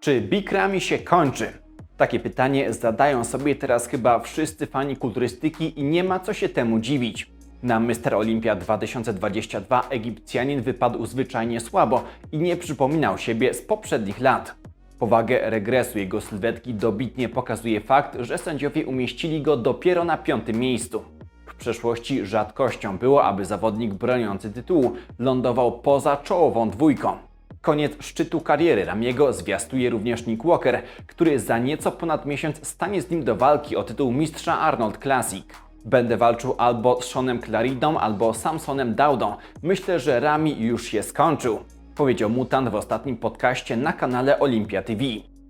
Czy Big Ramy się kończy? Takie pytanie zadają sobie teraz chyba wszyscy fani kulturystyki i nie ma co się temu dziwić. Na Mr. Olympia 2022 Egipcjanin wypadł zwyczajnie słabo i nie przypominał siebie z poprzednich lat. Powagę regresu jego sylwetki dobitnie pokazuje fakt, że sędziowie umieścili go dopiero na piątym miejscu. W przeszłości rzadkością było, aby zawodnik broniący tytułu lądował poza czołową dwójką. Koniec szczytu kariery Ramiego zwiastuje również Nick Walker, który za nieco ponad miesiąc stanie z nim do walki o tytuł mistrza Arnold Classic. Będę walczył albo z Seanem Claridą, albo Samsonem Daudą. Myślę, że Rami już się skończył, powiedział mutant w ostatnim podcaście na kanale Olympia TV.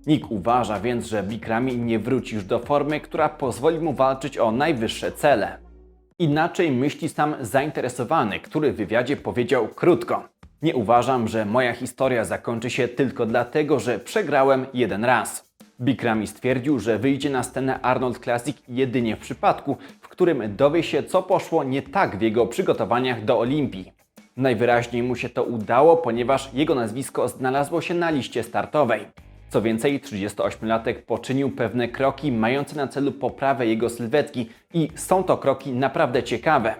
Nick uważa więc, że Big Rami nie wróci już do formy, która pozwoli mu walczyć o najwyższe cele. Inaczej myśli sam zainteresowany, który w wywiadzie powiedział krótko. Nie uważam, że moja historia zakończy się tylko dlatego, że przegrałem jeden raz. Big Ramy stwierdził, że wyjdzie na scenę Arnold Classic jedynie w przypadku, w którym dowie się, co poszło nie tak w jego przygotowaniach do Olimpii. Najwyraźniej mu się to udało, ponieważ jego nazwisko znalazło się na liście startowej. Co więcej, 38-latek poczynił pewne kroki mające na celu poprawę jego sylwetki i są to kroki naprawdę ciekawe.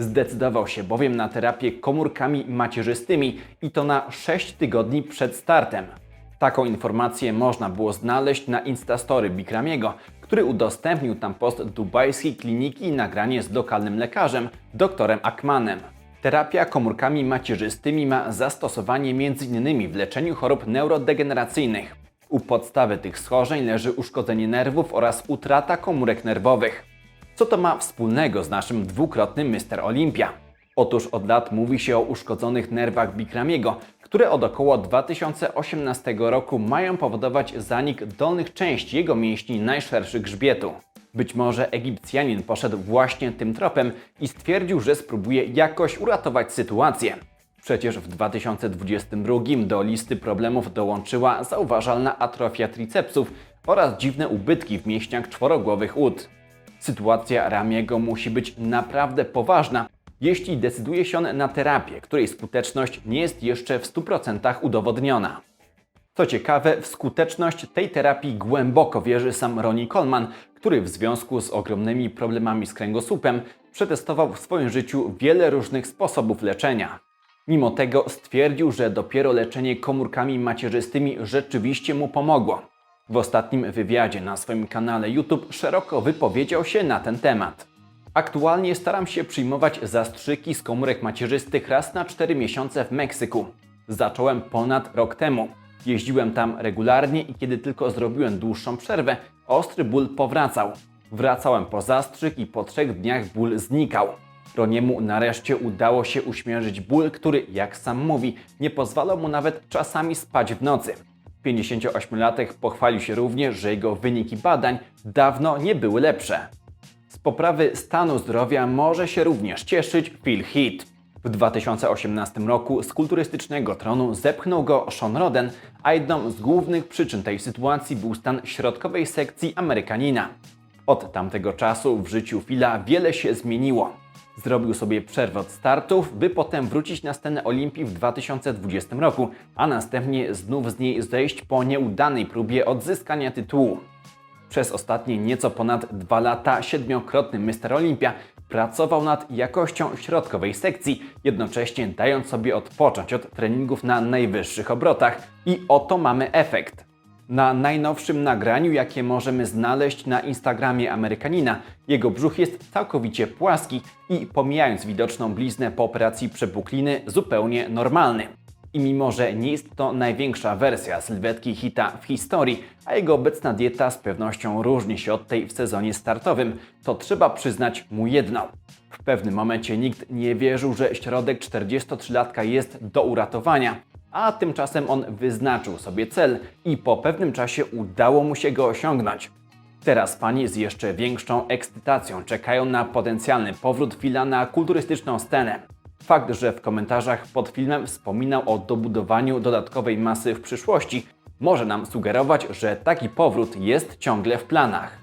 Zdecydował się bowiem na terapię komórkami macierzystymi i to na 6 tygodni przed startem. Taką informację można było znaleźć na Instastory Bikramiego, który udostępnił tam post dubajskiej kliniki i nagranie z lokalnym lekarzem, doktorem Akmanem. Terapia komórkami macierzystymi ma zastosowanie m.in. w leczeniu chorób neurodegeneracyjnych. U podstawy tych schorzeń leży uszkodzenie nerwów oraz utrata komórek nerwowych. Co to ma wspólnego z naszym dwukrotnym Mr. Olympia? Otóż od lat mówi się o uszkodzonych nerwach Bikramiego, które od około 2018 roku mają powodować zanik dolnych części jego mięśni najszerszych grzbietu. Być może Egipcjanin poszedł właśnie tym tropem i stwierdził, że spróbuje jakoś uratować sytuację. Przecież w 2022 do listy problemów dołączyła zauważalna atrofia tricepsów oraz dziwne ubytki w mięśniach czworogłowych ud. Sytuacja Ramiego musi być naprawdę poważna, jeśli decyduje się on na terapię, której skuteczność nie jest jeszcze w 100% udowodniona. Co ciekawe, w skuteczność tej terapii głęboko wierzy sam Ronnie Coleman, który w związku z ogromnymi problemami z kręgosłupem przetestował w swoim życiu wiele różnych sposobów leczenia. Mimo tego stwierdził, że dopiero leczenie komórkami macierzystymi rzeczywiście mu pomogło. W ostatnim wywiadzie na swoim kanale YouTube szeroko wypowiedział się na ten temat. Aktualnie staram się przyjmować zastrzyki z komórek macierzystych raz na 4 miesiące w Meksyku. Zacząłem ponad rok temu. Jeździłem tam regularnie i kiedy tylko zrobiłem dłuższą przerwę, ostry ból powracał. Wracałem po zastrzyk i po trzech dniach ból znikał. Roniemu nareszcie udało się uśmierzyć ból, który, jak sam mówi, nie pozwalał mu nawet czasami spać w nocy. 58-latek pochwalił się również, że jego wyniki badań dawno nie były lepsze. Z poprawy stanu zdrowia może się również cieszyć Phil Heath. W 2018 roku z kulturystycznego tronu zepchnął go Sean Roden, a jedną z głównych przyczyn tej sytuacji był stan środkowej sekcji Amerykanina. Od tamtego czasu w życiu Phila wiele się zmieniło. Zrobił sobie przerwę od startów, by potem wrócić na scenę Olimpii w 2020 roku, a następnie znów z niej zejść po nieudanej próbie odzyskania tytułu. Przez ostatnie nieco ponad dwa lata siedmiokrotny Mr. Olympia pracował nad jakością środkowej sekcji, jednocześnie dając sobie odpocząć od treningów na najwyższych obrotach. I oto mamy efekt. Na najnowszym nagraniu, jakie możemy znaleźć na Instagramie Amerykanina, jego brzuch jest całkowicie płaski i pomijając widoczną bliznę po operacji przepukliny, zupełnie normalny. I mimo, że nie jest to największa wersja sylwetki hita w historii, a jego obecna dieta z pewnością różni się od tej w sezonie startowym, to trzeba przyznać mu jedno. W pewnym momencie nikt nie wierzył, że środek 43-latka jest do uratowania, a tymczasem on wyznaczył sobie cel i po pewnym czasie udało mu się go osiągnąć. Teraz fani z jeszcze większą ekscytacją czekają na potencjalny powrót Fila na kulturystyczną scenę. Fakt, że w komentarzach pod filmem wspominał o dobudowaniu dodatkowej masy w przyszłości, może nam sugerować, że taki powrót jest ciągle w planach.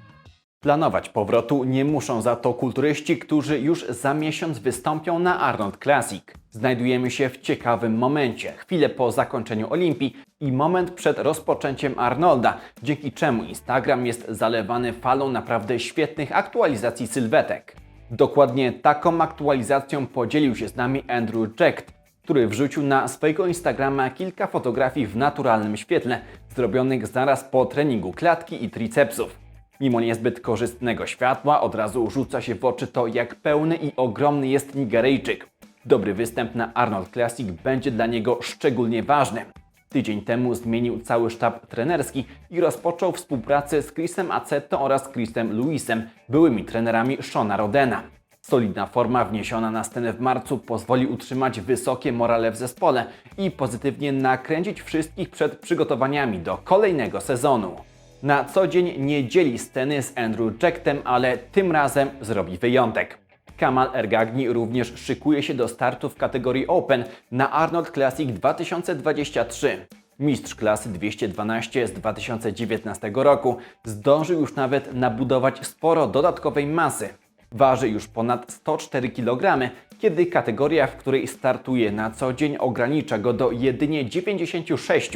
Planować powrotu nie muszą za to kulturyści, którzy już za miesiąc wystąpią na Arnold Classic. Znajdujemy się w ciekawym momencie, chwilę po zakończeniu Olimpii i moment przed rozpoczęciem Arnolda, dzięki czemu Instagram jest zalewany falą naprawdę świetnych aktualizacji sylwetek. Dokładnie taką aktualizacją podzielił się z nami Andrew Jack, który wrzucił na swojego Instagrama kilka fotografii w naturalnym świetle, zrobionych zaraz po treningu klatki i tricepsów. Mimo niezbyt korzystnego światła, od razu rzuca się w oczy to, jak pełny i ogromny jest Nigeryjczyk. Dobry występ na Arnold Classic będzie dla niego szczególnie ważny. Tydzień temu zmienił cały sztab trenerski i rozpoczął współpracę z Chrisem Aceto oraz Chrisem Lewisem, byłymi trenerami Shona Rodena. Solidna forma wniesiona na scenę w marcu pozwoli utrzymać wysokie morale w zespole i pozytywnie nakręcić wszystkich przed przygotowaniami do kolejnego sezonu. Na co dzień nie dzieli sceny z Andrew Jacktem, ale tym razem zrobi wyjątek. Kamal Ergagni również szykuje się do startu w kategorii Open na Arnold Classic 2023. Mistrz klasy 212 z 2019 roku zdążył już nawet nabudować sporo dodatkowej masy. Waży już ponad 104 kg, kiedy kategoria, w której startuje na co dzień ogranicza go do jedynie 96.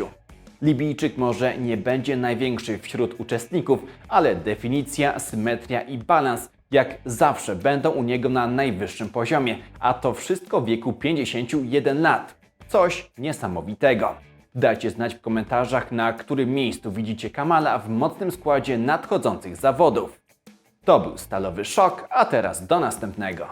Libijczyk może nie będzie największy wśród uczestników, ale definicja, symetria i balans jak zawsze będą u niego na najwyższym poziomie, a to wszystko w wieku 51 lat. Coś niesamowitego. Dajcie znać w komentarzach, na którym miejscu widzicie Kamala w mocnym składzie nadchodzących zawodów. To był Stalowy Szok, a teraz do następnego.